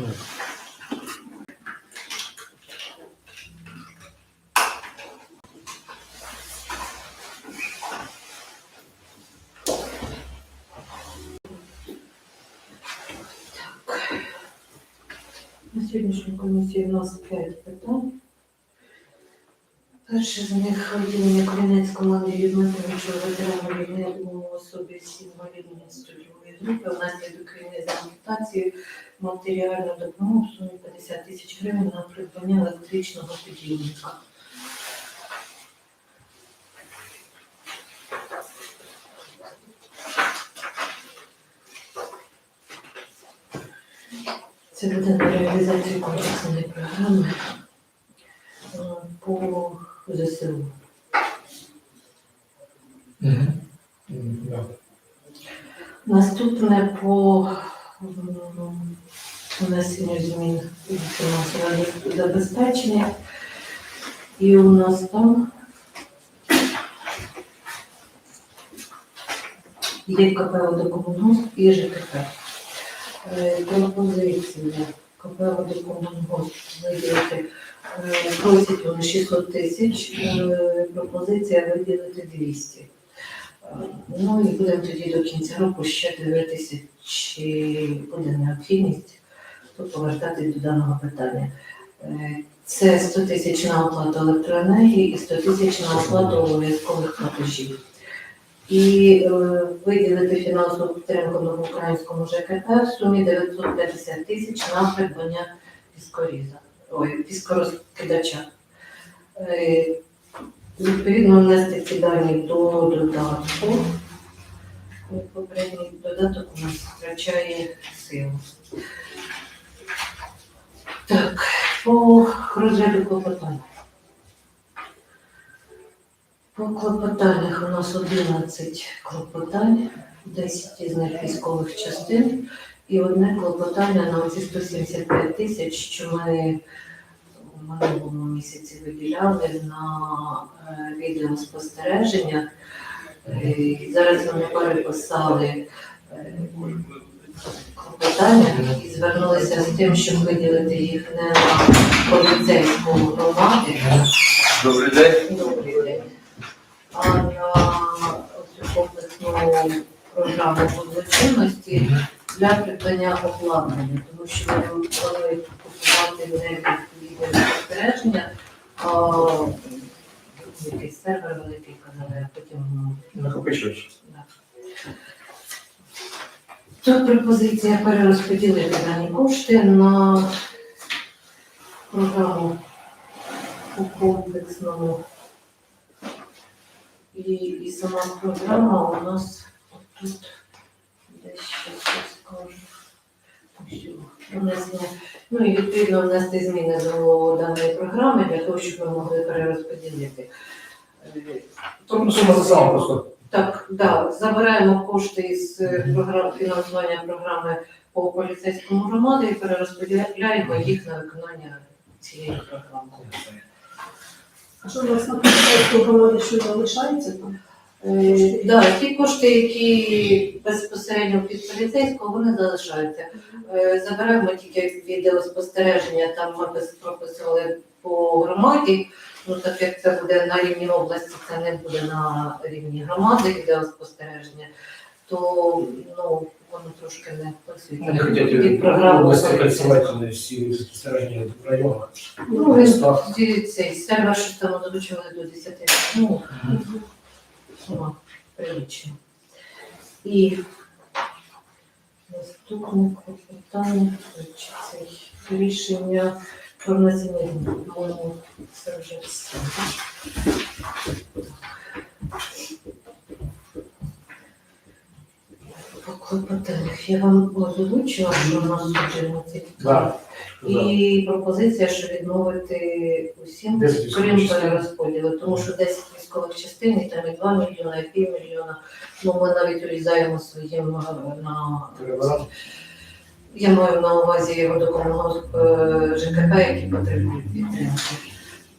На сьогоднішній комісії у нас 5 питань. Перше з них виділення Корінецькому Андрію Дмитровичу ветерану війни у особі з інвалідністю другої групи внаслідок війни за ампутацією матеріальну допомогу в сумі 50 тисяч гривень на придбання електричного підйомника. Це буде на реалізацію комплексної програми е, по ЗСУ. Мгм. Наступне по внесенню змін у забезпечення. І у нас там є КП «Водокомунгосп» і ЖКП. Е, Пропозиція КП «Водокомунгосп» виділити е, просять вони 600 тисяч, е, пропозиція виділити 200. Ну і будемо тоді до кінця року ще дивитися, чи буде необхідність повертатись до даного питання. Е, Це 100 тисяч на оплату електроенергії і 100 тисяч на оплату обов'язкових платежів. І е, виділити фінансову підтримку новоукраїнському ЖКТ в сумі 950 тисяч на придбання піскоріза, ой, піскорозкидача. Е, Відповідно, внести ці дані до додатку. Попередній додаток у нас втрачає силу. Так, по розгляду клопотань. По клопотаннях у нас 11 клопотань, 10 із них військових частин і одне клопотання на оці 175 тисяч, що ми в минулому місяці виділяли на е, відеоспостереження. Е, Зараз вони переписали е, клопотання і звернулися з тим, щоб виділити їх не на поліцейську громаду, Добрий день. Добрий день. А на комплексну програму злочинності для придбання обладнання, тому що вони планують купувати не відеоспостереження, а якийсь сервер великий казали, а потім ну, Накопичувач. Тут пропозиція перерозподілити дані кошти на програму у комплексному. І, і сама програма у нас тут десь щось скажу. Внесення. Ну і відповідно внести зміни до даної програми для того, щоб ми могли перерозподілити. Тобто сума за сама просто. так, да, забираємо кошти із е, програм фінансування програми по поліцейському громаді і перерозподіляємо їх на виконання цієї програми. А що у вас на поліцейську громаді що залишається там? Е, да, ті кошти, які безпосередньо під поліцейського, вони залишаються. Е, забираємо тільки відеоспостереження, там ми прописували по громаді. Ну, так як це буде на рівні області, це не буде на рівні громади відеоспостереження, то ну, воно трошки не працює. Вони Від програми області працювати всі спостереження в районах. Ну, він цей сервер, що там озвучували до 10 ну, ну, прилично. І наступне питання, рішення про. По-моєму, це вже все. По клопотаннях я вам озвучила, що нас 14 Да. і пропозиція, що відмовити усім, Десять військових крім частин. перерозподілу, тому що 10 військових частин, і там і 2 мільйони, і півмільйона. Ну, ми навіть урізаємо своїм е, на Перебирати. я маю на увазі водокомунгосп е, ЖКП, які потребують підтримки,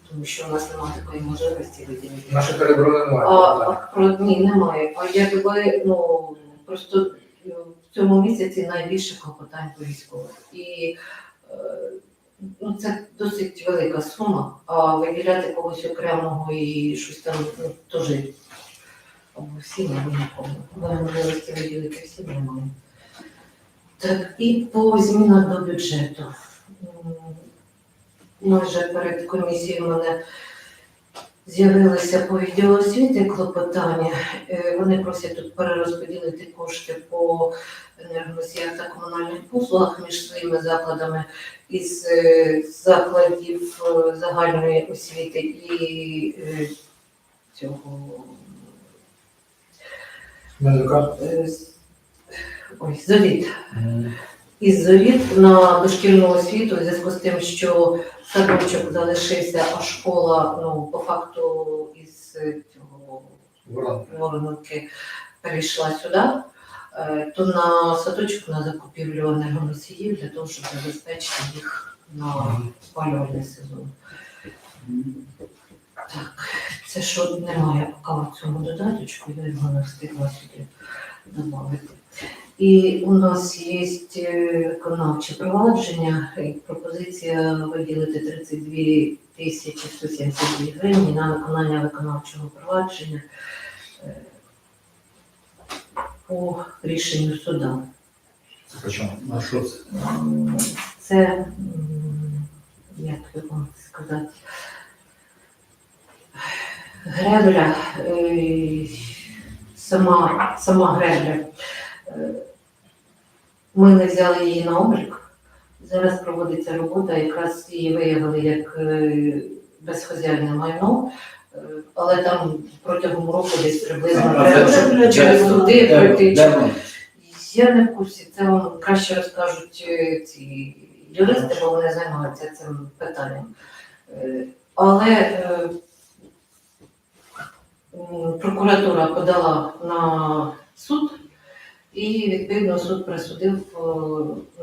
тому що у нас немає такої можливості виділити. Наші переборони А, немає. а про ні, немає. А якби ну просто е, в цьому місяці найбільше клопотань по військових. І Е, Ну, це досить велика сума, а виділяти когось окремого і щось там ну, теж або всі або нікому. Можливості виділити всі немає. Так, і по змінах до бюджету. М, Майже перед комісією мене з'явилися по відділу освіти клопотання. Е, Вони просять тут перерозподілити кошти по енергоносіях та комунальних послугах між своїми закладами із е, закладів е, загальної освіти і цього ой, завіт. Із завіт на дошкільну освіту в зв'язку з тим, що садочок залишився, а школа, ну, по факту із е, цього Ворон. Перейшла сюди, е, то на садочок на закупівлю енергоносіїв для того, щоб забезпечити їх на спалювальний сезон. Так, це що немає поки в цьому додаточку, я його не встигла сюди додати. І у нас є е, виконавче провадження, і пропозиція виділити 32 тисячі 172 гривні на виконання виконавчого провадження е, по рішенню суда. Це по чому? А що це? Це, як би вам сказати, гребля, е, сама, сама гребля. Ми не взяли її на облік. Зараз проводиться робота, якраз її виявили як е, безхозяйне майно, е, але там протягом року десь приблизно через суди пройти. Я не в курсі, це вам краще розкажуть е, ці юристи, бо вони займаються цим питанням. Але прокуратура подала на суд, і відповідно суд присудив е,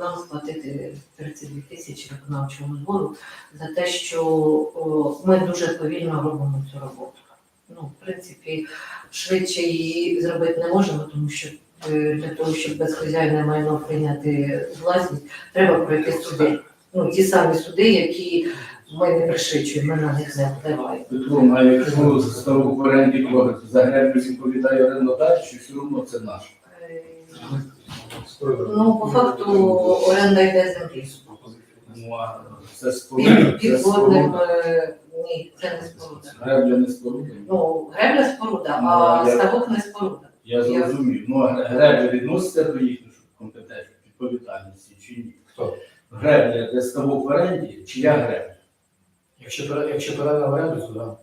нам сплатити 32 тисячі виконавчого збору за те, що о, ми дуже повільно робимо цю роботу. Ну, в принципі, швидше її зробити не можемо, тому що е, для того, щоб безхозяйне майно прийняти власність, треба пройти суди. Ну, ті самі суди, які ми не пришвидшуємо, ми на них не впливаємо. Петро, а якщо ставок в оренді за греблю відповідає орендар, чи все одно це наш? Ну, по факту оренда йде землі. Ну, а це Під, це підводним, споруда. е, ні, це не споруда. Гребля не споруда. Ну, гребля споруда, Ну, а я- ставок не споруда. Я зрозумів. Ну, а гребля відноситься до їхньої компетенції, відповідальності чи ні? Хто? Гребля це ставок в оренді, чи я гребля? Якщо пере- якщо передана в оренду, то да.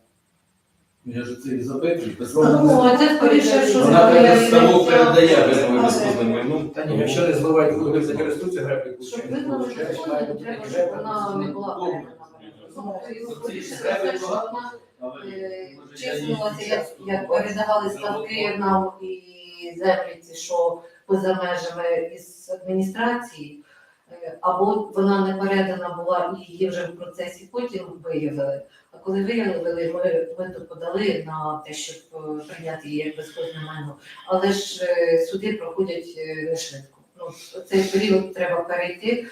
Ну, Я ж це і запитую. Ну, Безумовно. а це скоріше, що Вона перед передає без безпозвольної. Ну, Та ні, якщо не зливають воду, не користуються греблею, Щоб визнали законом, то треба, щоб вона не була передана. Ну, і скоріше за те, що вона е, числилася, як, як передавали ставки нам і землі, ці, що поза межами із адміністрації, е, або вона не передана була і її вже в процесі потім виявили. А коли виявили, ми, то подали на те, щоб е, прийняти її як безхозне майно. Але ж е, суди проходять е, не швидко. Ну, цей період треба перейти,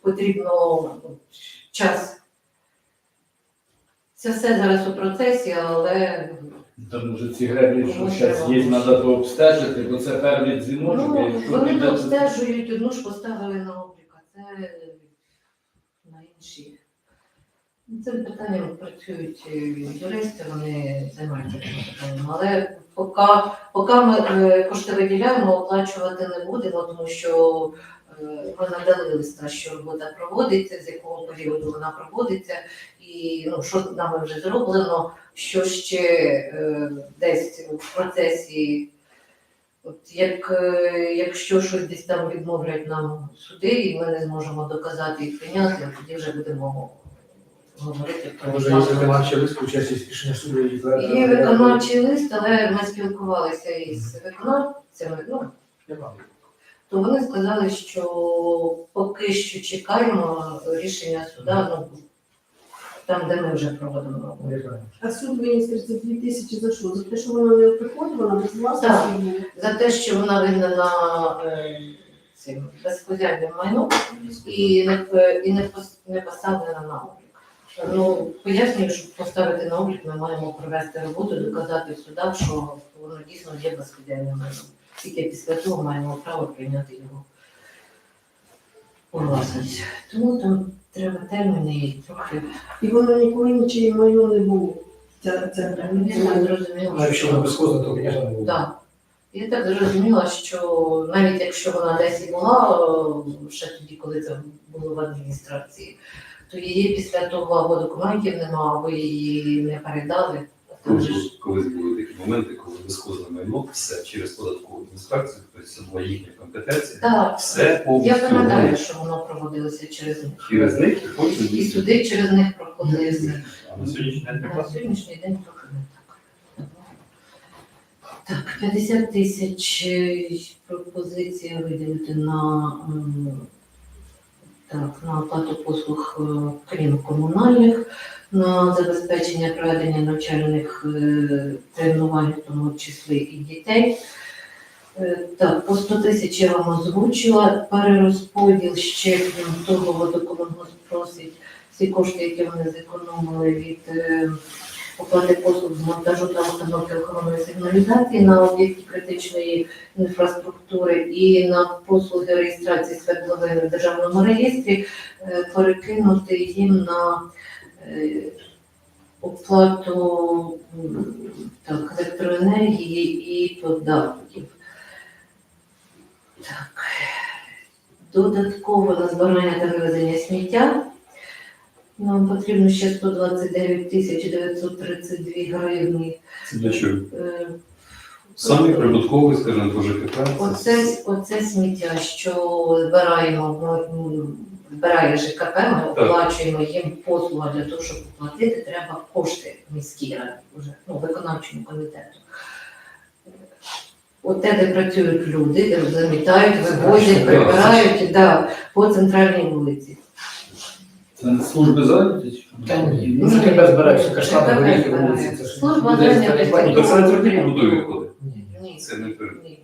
потрібно ну, час. Це все зараз у процесі, але Там вже ці греблі, що зараз є, треба то обстежити, бо це перший дзвіночок. ну, вони піде- тут стежують, одну ж поставили на облік, а це на інші. Цим питанням працюють е, юристи, вони займаються цим питанням. Але поки, поки ми е, кошти виділяємо, оплачувати не будемо, тому що е, ви надали листа, що робота проводиться, з якого періоду вона проводиться, і ну, що нами вже зроблено, що ще десь в процесі. От як, якщо щось десь там відмовлять нам суди, і ми не зможемо доказати і прийняти, тоді вже будемо говорити про Може, є виконавчий лист, участь рішення суду і Є виконавчий лист, але ми спілкувалися із виконавцями. Ну, то вони сказали, що поки що чекаємо рішення суда, ну там, де ми вже проводимо. Знаю. А суд виніс 32 тисячі за що? За те, що вона не приходила, вона без власності. За те, що вона винна е, цим безхозяйним майном і не, п- і не, пос- не поставлена на облік. Ну, пояснюю, щоб поставити на облік, ми маємо провести роботу, доказати в судах, що воно дійсно є безхозяйним майном. Тільки після того маємо право прийняти його у власність. Тому там треба терміни і трохи. І воно ніколи нічиє майно не було. Ця, ця Я так зрозуміла, якщо вона безхозна, то, звісно, не буде. Так. Я так зрозуміла, що навіть якщо вона десь і була ще тоді, коли це було в адміністрації, то її після того або документів нема, або її не передали. Там же ж- Колись були такі моменти, коли безхозне майно все через податкову інспекцію, тобто це була їхня компетенція, Так, все я повністю пам'ятаю, що воно проводилося через них. через них і потім І суди через них проходили. А на сьогоднішній день На прекрасно. сьогоднішній день трохи не так. Так, 50 тисяч е, пропозиція виділити на, м, так, на оплату послуг, е, крім комунальних, на забезпечення проведення навчальних е, тренувань, в тому числі і дітей. Е, Так, по 100 тисяч я вам озвучила. Перерозподіл ще крім того, водокомунгосп просить всі кошти, які вони зекономили від оплати послуг з монтажу та установки охоронної сигналізації на об'єкті критичної інфраструктури і на послуги реєстрації свердловин в державному реєстрі е, перекинути їм на е, оплату так, електроенергії і податків. Так. Додатково на збирання та вивезення сміття нам потрібно ще 129 тисяч 932 гривні. Це для чого? Е, прибутковий, скажімо, по ЖКХ. це- Оце, оце сміття, що збираємо, ну, збирає ЖКП, ми оплачуємо їм послуга для того, щоб оплатити, треба кошти міській раді, вже, ну, виконавчому комітету. Оте, де працюють люди, де замітають, вивозять, прибирають да, по центральній вулиці. Це не служби зайнятості? Та ні, ну, ЖКП збирається, каштани, ЖКП горіхи, вулиці, це ж Служба людей зайнятості. Це не трохи побудові виходить. Ні. Це не Ні.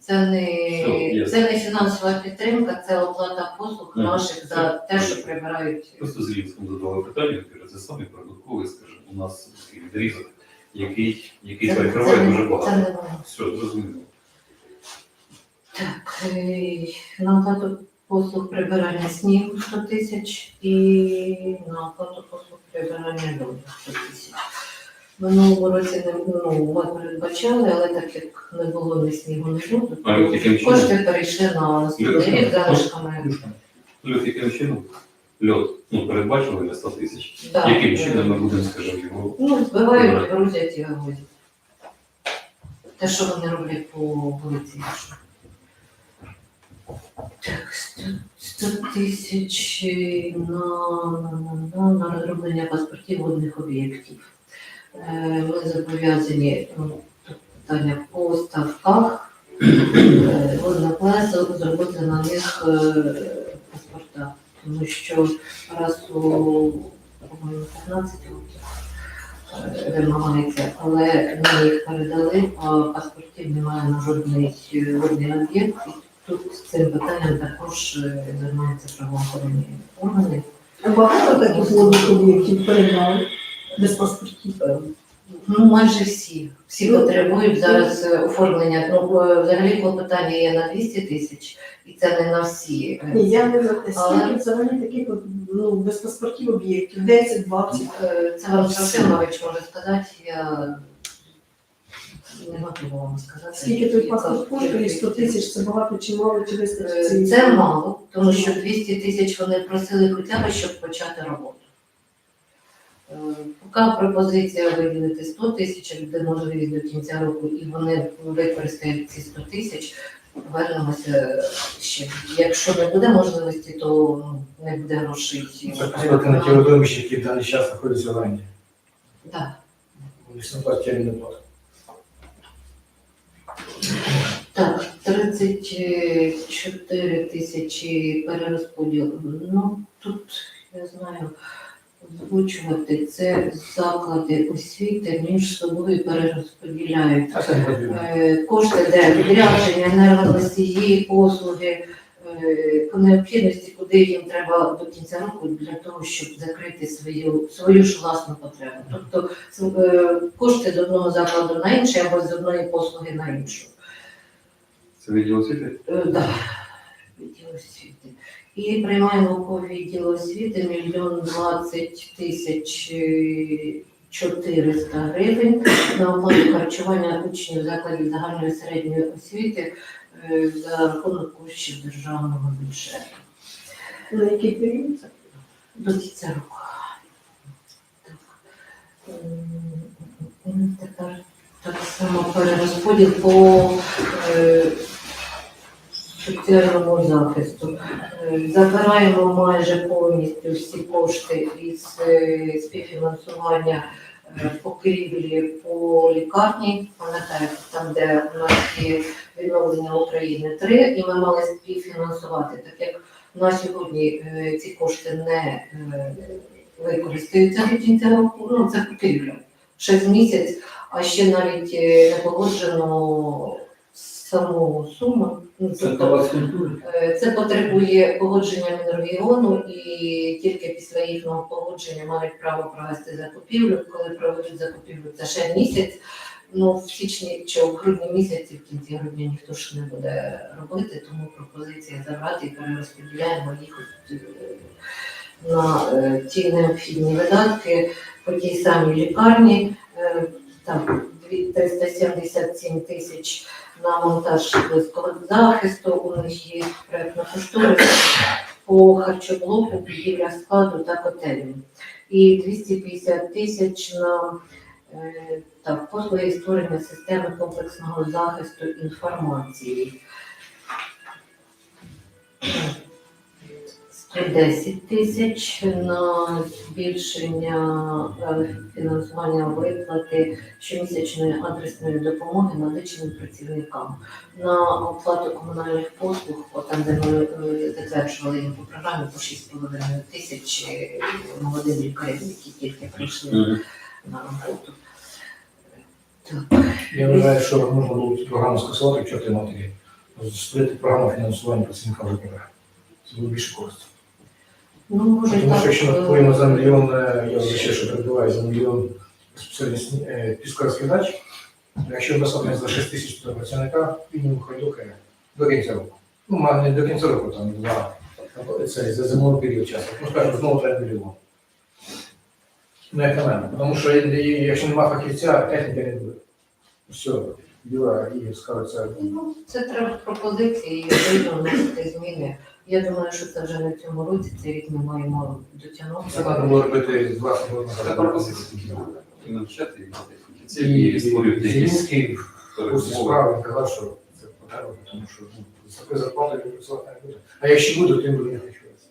Це не, Все, це не фінансова підтримка, це оплата послуг наших за те, що прибирають. Просто з Рівськом задавали питання, кажу, це самий прибутковий, скажімо, у нас такий відрізок, який, який Це- перекриває це- дуже Це багато. не воно. Все, зрозуміло. Так, е, на оплату послуг прибирання снігу 100 тисяч і на оплату послуг прибирання льоду 100 тисяч. В Минулому році не ну, ми передбачали, але так як не було ні снігу, ні льоду, яким чином? кошти перейшли на наступний рік залишками. Льот яким чином? Льот, ну, передбачили на 100 тисяч. Да, Яким чином ми будемо, скажімо, його Ну, збивають, грузять і вивозять. Те, що вони роблять по вулиці. нашій. Так, 100 100 тисяч на, на, на, розроблення паспортів водних об'єктів. Е, Ми зобов'язані ну, питання по ставках е, водне плесо зробити на них е, паспорта, тому що раз у по-моєму, 15 років е, вимагається, але ми їх передали, а паспортів немає на жодний водний об'єкт. Тут з цим питанням також е, займаються правоохоронні органи. Багато таких водних об'єктів передали без паспортів. Ну, майже всі. Всі потребують зараз е, оформлення. Ну, е, взагалі клопотання є на 200 тисяч, і це не на всі. е, Ні, я не за те, Але- скільки взагалі таких от, ну, без паспортів об'єктів, 10, 20. Е, Це вам Трофимович може сказати, я не готова вам сказати. Скільки той паспорт коштує, 100 тисяч, це багато чи мало, чи вистачить Е, цієї Це мало, тому що 200 тисяч вони просили хоча б, щоб почати роботу. Е, Поки пропозиція виділити 100 тисяч, буде можливість до кінця року, і вони використають ці 100 тисяч, повернемося ще. Якщо не буде можливості, то не буде грошей. Це посилати на ті родовища, які в даний час знаходяться в оренді. Так. Вони ж не платять. Так, 34 тисячі перерозподіл. Ну, тут, я знаю, озвучувати це заклади освіти між собою перерозподіляють. Е, Кошти, де відрядження, енергоносії, послуги, е, по необхідності, куди їм треба до кінця року для того, щоб закрити свою, свою ж власну потребу. Тобто е, кошти з одного закладу на інший або з одної послуги на іншу. Це відділ освіти? Е, Да, відділ освіти. І приймаємо по відділу освіти мільйон двадцять тисяч е, 400 гривень на оплату харчування учнів закладів загальної середньої освіти е, за рахунок коштів державного бюджету. На який період? До кінця року. Так. Ем, Тепер так само перерозподіл по е, соціальному захисту. Е, Забираємо майже повністю всі кошти із е, співфінансування е, покрівлі по лікарні. Пам'ятаєте, там, де у нас є відновлення України 3, і ми мали співфінансувати, так як на сьогодні ці кошти не використаються до кінця року. Ну, це покрівля. Ще з місяць, а ще навіть не погоджено саму суму. Ну, Це тобто, палац культури. Е, Це потребує погодження Мінрегіону і тільки після їхнього погодження мають право провести закупівлю. Коли проведуть закупівлю, це ще місяць. Ну, в січні чи в грудні місяці, в кінці грудня ніхто ж не буде робити, тому пропозиція забрати і перерозподіляємо їх от, е, на е, ті необхідні видатки по тій самій лікарні. Е, Так, дві- 377 тисяч на монтаж близького захисту, у них є проєктна кошторис по харчоблоку, будівля складу та котелів. І 250 тисяч на е, так, послуги створення системи комплексного захисту інформації. 110 тисяч на збільшення е, фінансування виплати щомісячної адресної допомоги медичним працівникам на оплату комунальних послуг, там, де ми е, затверджували їм по програмі по 6,5 тисяч е, молодим лікарям, які тільки прийшли на роботу. Так. Я вважаю, що можна було цю програму скасувати в чорти матері. Створити програму фінансування працівника ЖКП. Це було більше користі. Ну, може, Тому що так, якщо ми е, купуємо за мільйон, е, я ще що перебуваю за мільйон безпосередньо сні- е, піскарських дач, якщо достатньо за 6 тисяч до працівника, мінімум хай до кінця- до кінця року. Ну, ма- не до кінця року, там, за, це, за зимовий період часу. Ну, скажімо, знову треба мільйон. Ну, як на мене. Тому що і- і якщо немає фахівця, техніки не буде. Все, біла і скажеться. Ну, це треба пропозиції, і вийде зміни. Я думаю, що це вже в цьому році, цей рік ми маємо дотягнути. Це треба було робити з 20 років Це назад. пропозиція. І навчати, і створювати якісь передумови. справи казав, що це потреба, тому що ну, з такою зарплатою працювати не буде. А якщо буде, то він буде не харчуватися.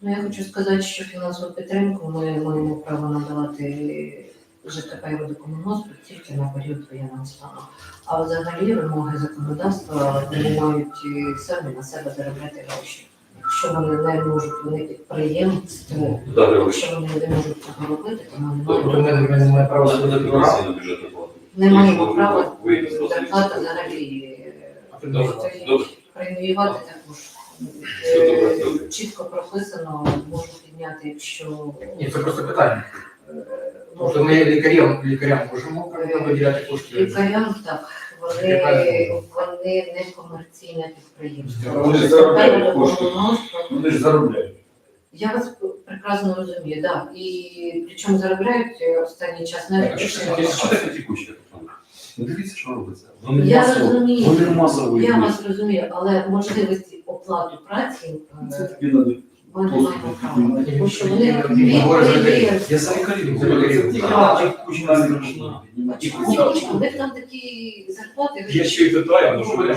Ну, я хочу сказати, що фінансову підтримку ми маємо право надавати ЖКП і водокомуноспу тільки на період воєнного стану. А взагалі вимоги законодавства вони мають самі на себе заробляти гроші. Якщо вони не можуть, вони підприємство, якщо вони не можуть цього робити, то не Тобто не маємо права не на бюджетну плату. не маємо права вийде зарплати взагалі преміювати. Також. Чітко прописано, можна підняти, якщо Ні, це просто питання. Тобто ми лікарям, лікарям можемо виділяти кошти. Лікарям так, вони, вони не комерційне підприємство. Вони заробляють кошти. Вони ж заробляють. Я вас прекрасно розумію, да. І причому заробляють е, останній час навіть А що таке? Ну дивіться, що робиться. Вони Я масово, розумію. вони масово Я вас розумію, але можливості оплату праці Це е, тобі надо. Тому що вони. Я за лікарів Це говорю. лікарів. Це тільки А, на текучка страшна. А чому? У них там такі зарплати. Я ще й питаю, ну що ви,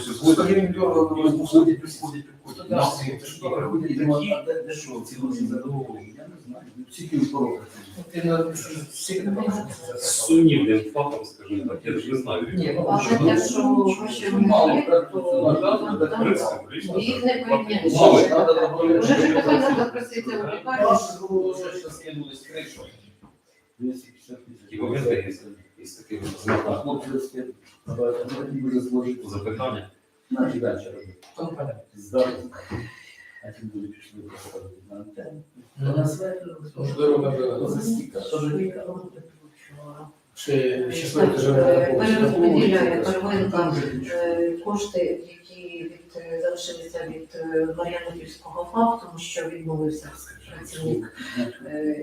що ви знаєте. Ну, 100 гривень дорого виходить, виходить, виходить. Да, це ж добре, вони такі, де ці люди задоволені, я не знаю, ну, скільки ви пороків. Ти на всіх не можеш. Сумнівним фактом, скажімо так, я ж не знаю. Ні, ну, Але те, що гроші Мало, є, то їх не порівняєш. Вже ж таке треба просити у лікарні. Моменти є, є з такими знаками Хлопці, розкид. Давайте, ну, такі буде зложити. запитання. Наші далі робити. Там А ті буде пішли на антенну. Ну, здорово, да. Застіка. Чи щасливо живе на Перерозподіляє первинка е, кошти, які від е, залишилися від е, Мар'янопільського ФАП, тому що відмовився працівник е,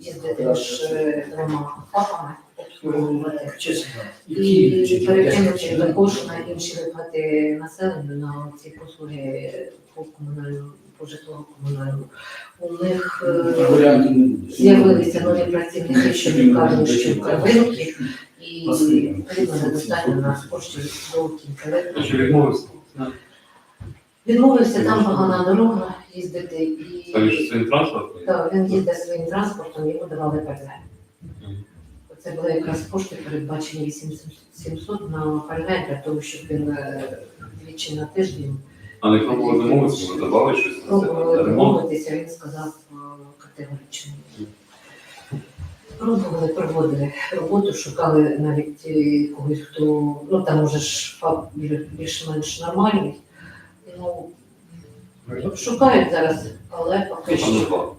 їздити між двома ФАПами обслуговувати. І перекинути також на інші виплати населенню на ці послуги по комунальному, по житлово-комунальному. У них з'явилися нові працівники, що лікарні, що первинки, і відповідно недостатньо на коштів до кінця. Відмовився? Там погана дорога їздити і Там ж своїм транспортом? так, він їздить своїм транспортом, йому давали пальне. Це були якраз кошти передбачені 8700 на пальне для того, щоб він е, двічі на тиждень А не пробували домовитися, ви додали щось на це, пробували домовитися, він сказав е, категорично. Пробували, проводили роботу, шукали навіть е, когось, хто ну там уже ж більш-менш нормальний. Ну, шукають зараз, але поки що. два.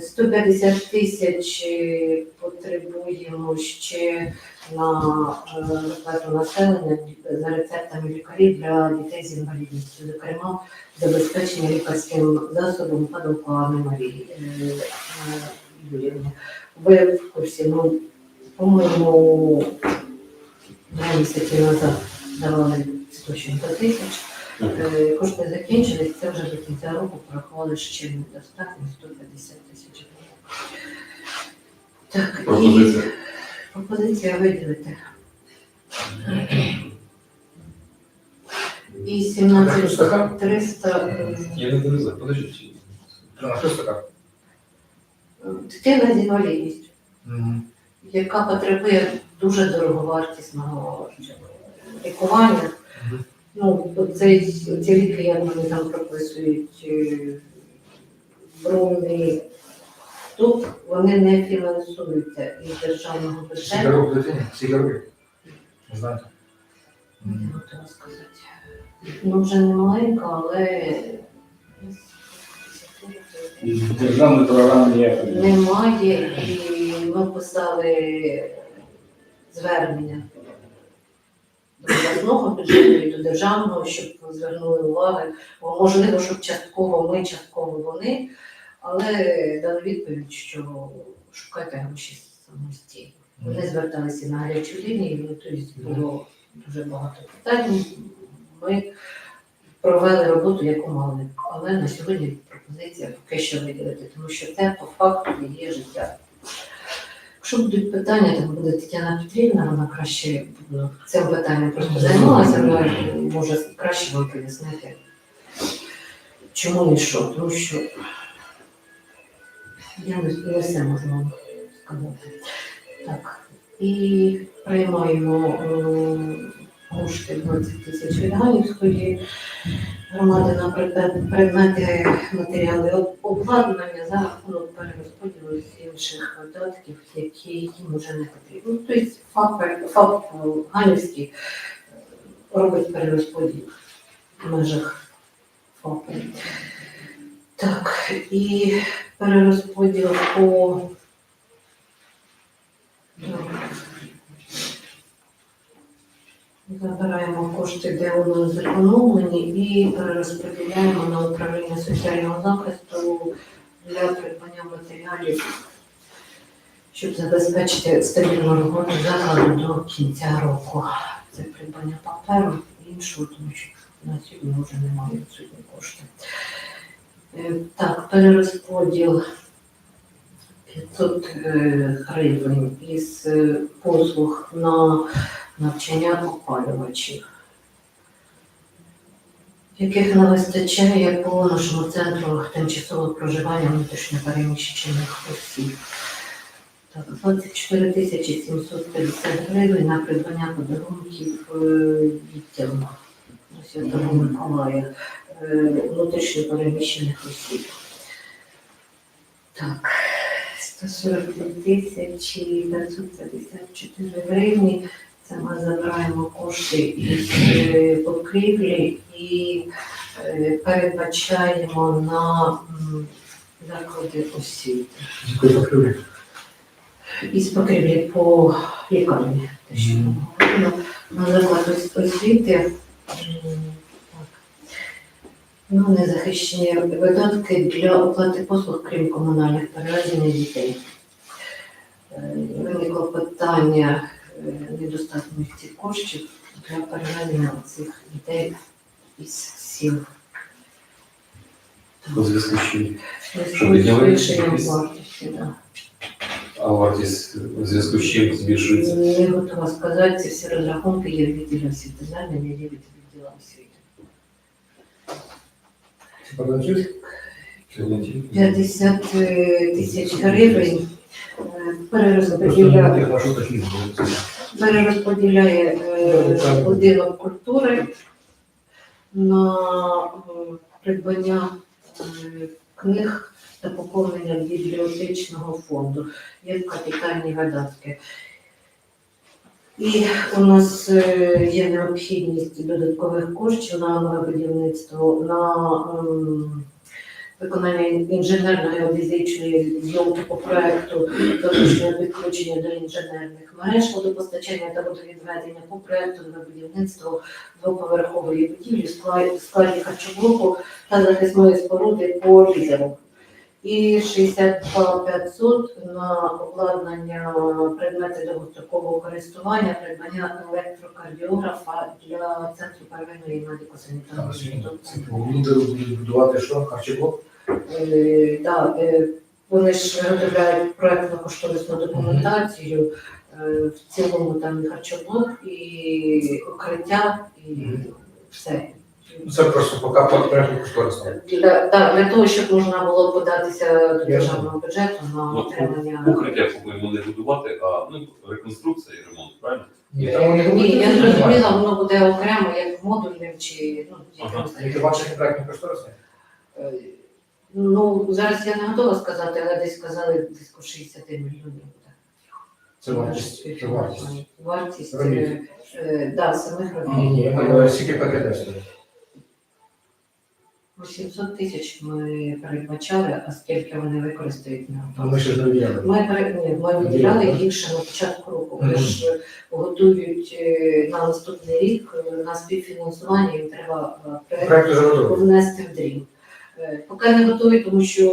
150 тисяч е, потребуємо ще на е, виплату населення за рецептами лікарів для дітей з інвалідністю, зокрема забезпечення лікарським засобом падовка Марії е, Ви в курсі, ну, по-моєму, два місяці назад давали 100 чимто тисяч. Е, Кошти закінчились, це вже до кінця року порахували ще недостатньо 150 тисяч гривень. Так, і Пропозиція. виділити. І Хто 17 300 е, Я не за, подождіть. Хто така? Дитина з інвалідністю, Мгм. яка потребує дуже дороговартісного лікування. Мгм. Ну, оцей, ці ліки, як вони там прописують, е, бромні, тут вони не фінансуються із державного бюджету. Скільки років дитині? Скільки років? Не готова сказати. Ну, вже не маленька, але державної програми ніякої. немає. І ми писали звернення до обласного бюджету і до державного, щоб звернули увагу. Бо, можливо, щоб частково ми, частково вони, але дали відповідь, що шукайте гроші самостійно. Вони зверталися на гарячу лінію, тобто було дуже багато питань. Ми провели роботу, яку мали. Але на сьогодні пропозиція поки що виділити, тому що це по факту є життя. Якщо будуть питання, то буде Тетяна Петрівна, вона краще ну, цим питанням просто займалася, вона може краще вам пояснити, чому і що, тому що я не, не все можу вам сказати. Так, і приймаємо е, кошти 20 тисяч від Ганівської громади на предмети матеріали обладнання за рахунок перерозподілу інших видатків, які їм вже не потрібні. Ну, Тобто ФАП, ФАП е, Ганівський е, робить перерозподіл в межах ФАПу. Так, і перерозподіл по Забираємо кошти, де вони зекономлені, і перерозподіляємо на управління соціального захисту для придбання матеріалів, щоб забезпечити стабільну роботу закладу до кінця року. Це придбання паперу іншого, тому що на сьогодні вже немає відсутні кошти. Е, Так, перерозподіл 500 е, гривень із е, послуг на навчання опалювачів, яких не вистачає по нашому центру тимчасового проживання внутрішньопереміщених осіб. Так, 24 тисячі 750 гривень на придбання подарунків е, дітям Святого Миколая е, внутрішньопереміщених осіб. Так, 142 тисячі 554 гривні Це ми забираємо кошти із е, покрівлі і е, передбачаємо на заклади освіти. З якої покривлі? Із покрівлі по лікарні. говоримо. На заклад освіти. Ну, незахищені видатки для оплати послуг, крім комунальних перевезення дітей. Е, Виникло питання е, недостатності коштів для перевезення цих дітей із сіл. У зв'язку з чим? Що підняли збільшенням якісь? вартості, так. А вартість у зв'язку з чим збільшується? Не готова сказати, ці всі розрахунки є в відділі освіти. Звернення є від відділу освіти. Це Парламентів? 50 е, тисяч гривень е, Просто на перерозподіляє, перерозподіляє е, будинок культури на е, придбання е, книг та поповнення бібліотечного фонду. Є капітальні видатки. І у нас е, є необхідність додаткових коштів на нове будівництво, на ем, виконання інженерно-геодезичної зйомки по проекту залучення підключення до інженерних мереж, водопостачання та водовідведення по проекту на будівництво двоповерхової будівлі в складі харчоблоку та захисної споруди по лідеру. І 62 500 на обладнання предмети довгострокового користування, придбання електрокардіографа для центру первинної медико-санітарної будувати що? Харчоблок? Е, да, е, Вони ж виготовляють проектно-кошторисну документацію, е, в цілому там харчоблок, і укриття, і все. Це просто поки по проекту кошторисно. Для, да, для того, щоб можна було податися до державного бюджету на Ну, отримання. Укриття повинно не будувати, а ну, реконструкція і ремонт, правильно? Ні, там вони Ні, я зрозуміла, воно буде окремо, як модульним чи ну, якимось Які таким. проектні кошторисні? Е, Ну, зараз я не готова сказати, але десь сказали близько 60 мільйонів буде. Це вартість. Це вартість. Вартість, Робіт. е, е, да, самих Ні, робіт. ні, я маю скільки ПКД стоїть. 800 тисяч ми передбачали, а скільки вони використають на Ну, Ми ще не вірили. Ми, пере- ні, ми виділяли їх ще на початку року. Вони ж готують е, на наступний рік е, на співфінансування, їм треба е, проект Проект вже готовий. внести в дрім. Е, Поки не готові, тому що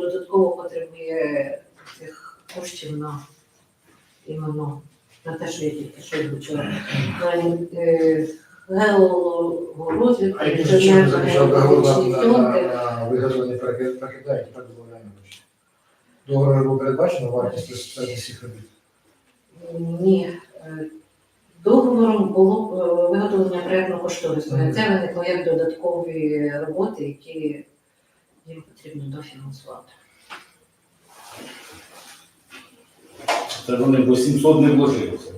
додатково потребує цих коштів на іменно на те, що я тільки що озвучила. На е, геологорозвитку, А які ж чим заключав договор на, на, зйомки. на виготовлення ПКД, так гроші. Договор був передбачено вартість безпосередньо всіх робіт. Ні. Е, Договором було е, виготовлення проєктно-кошторисної. Мгм. Це виникло як додаткові роботи, які їм потрібно дофінансувати. Це вони по 700 не вложилися.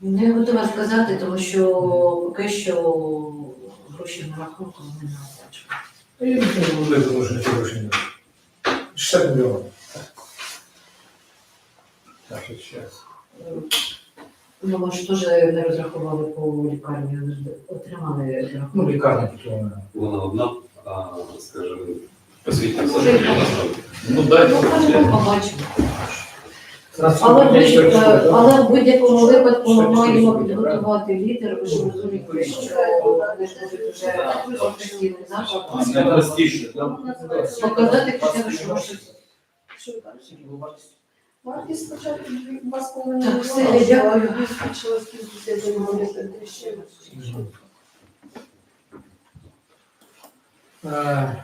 Не готова сказати, тому що поки що гроші на рахунку не оплачують. Та я не можливо, тому що не гроші не дають. 60 мільйонів. Так, що зараз. Ну, ми ж теж не розрахували по лікарні, ми ж отримали Ну, рахунок. лікарня потім. Вона одна, а, скажімо, освітня. Ну дай Ну, побачимо. Але, так? але в будь-якому випадку ми маємо підготувати лідер, ви ж розумієте, що вже найпростіше, да? Показати хоча б, що щось. Скільки вартість? Спочатку два з половиною Так, мільйона, все, дякую. а збільшилась кількість я думаю. Е,